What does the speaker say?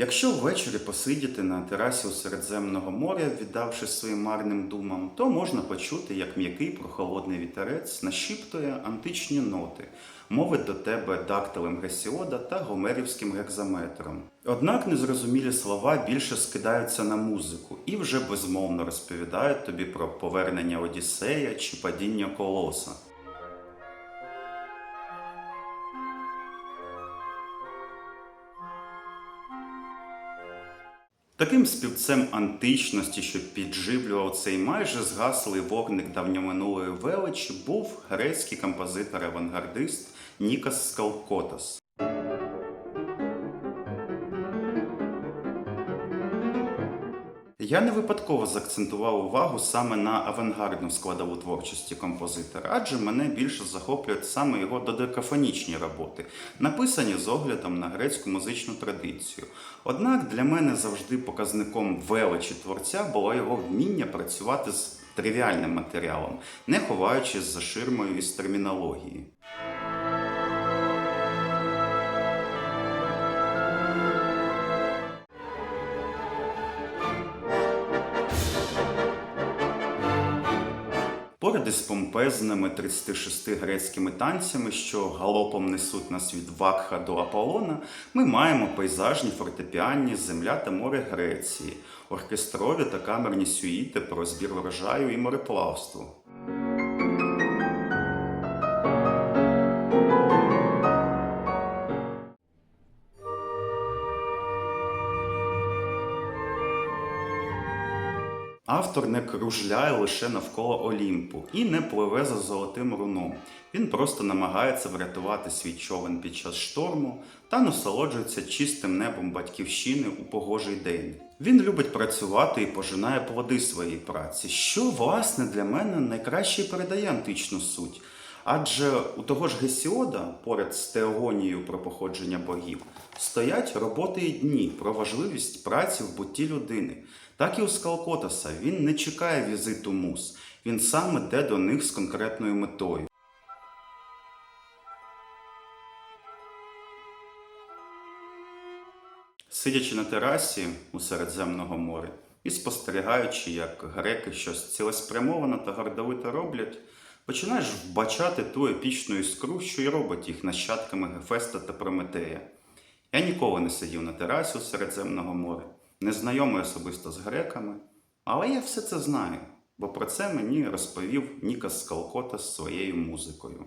Якщо ввечері посидіти на терасі у Середземного моря, віддавши своїм марним думам, то можна почути, як м'який прохолодний вітерець нашіптує античні ноти, мовить до тебе дактилем Гесіода та гомерівським гекзаметром. Однак незрозумілі слова більше скидаються на музику і вже безмовно розповідають тобі про повернення Одіссея чи падіння колоса. Таким співцем античності, що підживлював цей майже згаслий вогник давньоминулої величі, був грецький композитор-авангардист Нікас Скалкотас. Я не випадково заакцентував увагу саме на авангардну складову творчості композитора, адже мене більше захоплюють саме його додекафонічні роботи, написані з оглядом на грецьку музичну традицію. Однак для мене завжди показником величі творця було його вміння працювати з тривіальним матеріалом, не ховаючись за ширмою із термінології. Поряд з помпезними 36 грецькими танцями, що галопом несуть нас від Вакха до Аполлона, ми маємо пейзажні фортепіанні земля та море Греції, оркестрові та камерні сюїти про збір врожаю і мореплавство. Автор не кружляє лише навколо Олімпу і не пливе за золотим руном. Він просто намагається врятувати свій човен під час шторму та насолоджується чистим небом батьківщини у погожий день. Він любить працювати і пожинає плоди своєї праці, що власне для мене найкраще передає античну суть. Адже у того ж Гесіода, поряд з теогонією про походження богів, стоять роботи і дні про важливість праці в бутті людини. Так і у Скалкотаса він не чекає візиту мус, він сам іде до них з конкретною метою. Сидячи на терасі у Середземного моря і спостерігаючи, як греки щось цілеспрямовано та гордовито роблять, починаєш вбачати ту епічну іскру, що й робить їх нащадками Гефеста та Прометея. Я ніколи не сидів на терасі у Середземного моря, не знайомий особисто з греками, але я все це знаю, бо про це мені розповів Нікас Скалкота з своєю музикою.